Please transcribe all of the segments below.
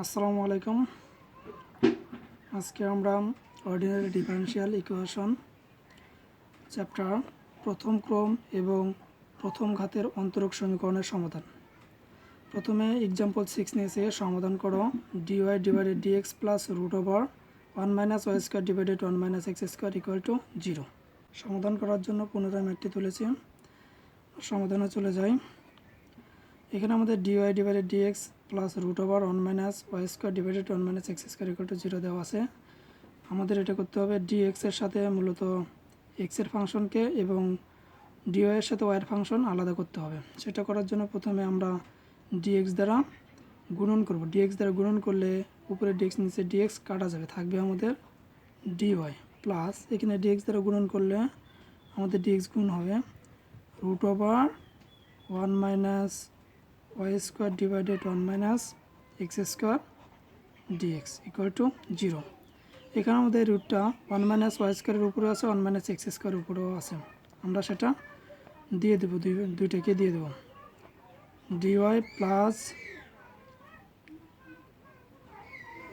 আসসালামু আলাইকুম। আজকে আমরা অর্ডিনারি ডিফারেন্সিয়াল ইকুয়েশন, চ্যাপ্টার, প্রথম ক্রম এবং প্রথম ঘাতের অন্তরক সমীকরণের সমাধান। প্রথমে এক্সাম্পল সিক্স নিয়েছে, সমাধান করো। D y divided d x plus root over one minus y square divided one minus x square equal to zero সমাধান করার জন্য পুনরায় ম্যাটটি তুলেছি। সমাধানে চলে যাই। এখানে আমাদের d y divided d x plus root over one minus y square divided one minus x square equal to zero দেওয়া আছে। আমাদের এটা করতে হবে ডিএক্স এর সাথে মূলত এক্সের ফাংশনকে এবং ডিওয়াই এর সাথে ওয়াইয়ের ফাংশন আলাদা করতে হবে। সেটা করার জন্য প্রথমে আমরা ডিএক্স দ্বারা গুণন করব। ডিএক্স দ্বারা গুণন করলে উপরে ডিএক্স নিচে ডিএক্স কাটা যাবে, থাকবে আমাদের ডিওয়াই প্লাস এখানে ডিএক্স দ্বারা গুণন করলে আমাদের ডিএক্স গুণ হবে root over one minus y square divided one minus x square d x equal to zero. এখানে আমাদের রুটটা ওয়ান মাইনাস ওয়াই স্কোয়ারের উপরেও আছে, ওয়ান মাইনাস এক্স স্কোয়ারের উপরেও আছে। আমরা সেটা দিয়ে দেবো, দুই, দুইটাকে দিয়ে দেবো। D y plus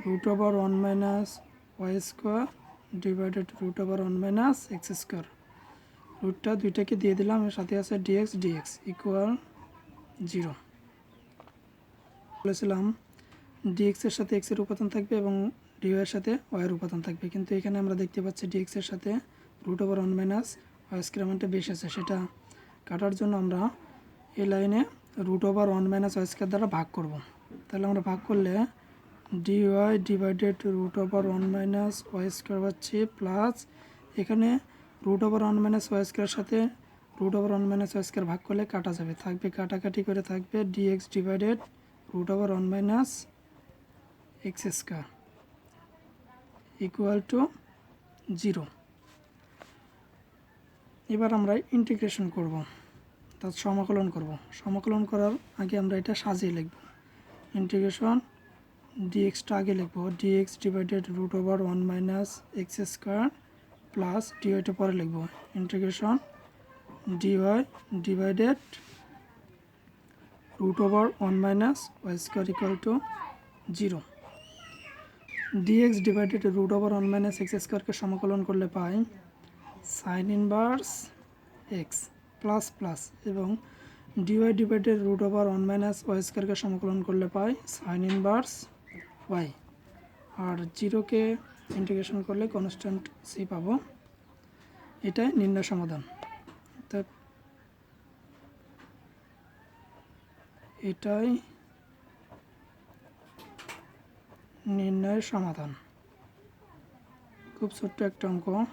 root over one minus y square divided root over one minus x square রুটটা দুইটাকে দিয়ে দিলাম, এর সাথে আছে d x d x equal zero বলেছিলাম ডিএক্স এর সাথে এক্সের উপাদান থাকবে এবং ডিও এর সাথে ওয়াই এর উপাদান থাকবে। কিন্তু এখানে আমরা দেখতে পাচ্ছি ডিএক্স এর সাথে root over one minus y স্কোয়ারটা বেশি আছে। সেটা কাটার জন্য আমরা এই লাইনে root over one minus y square দ্বারা ভাগ করব। তাহলে আমরা ভাগ করলে d y divided root over one minus y square পাচ্ছি প্লাস এখানে root over one minus y স্কোয়ারের সাথে root over one minus y square ভাগ করলে কাটা যাবে। থাকবে কাটাকাটি করে থাকবে d x divided root over one minus x square equal to zero এবার আমরা ইন্টিগ্রেশন করব অর্থাৎ সমাকলন করব। সমাকলন করার আগে আমরা এটা সাজিয়ে লিখব। ইন্টিগ্রেশন ডিএক্সটা আগে লিখব। D x divided root over one minus x square plus ডিওয়াইটা পরে লিখব। Integration d y divided root over one minus y square equal to zero d x divided root over one minus x স্কোয়ারকে সমাকলন করলে পাই sine inverse x plus plus এবং d y divided root over one minus y স্কোয়ারকে সমাকলন করলে পাই sine inverse y আর জিরোকে ইন্টিগ্রেশন করলে কনস্ট্যান্ট সি পাবো। এটাই নির্ণয় সমাধান অর্থাৎ এটাই নির্ণয়ের সমাধান। খুব ছোট্ট একটা অঙ্ক।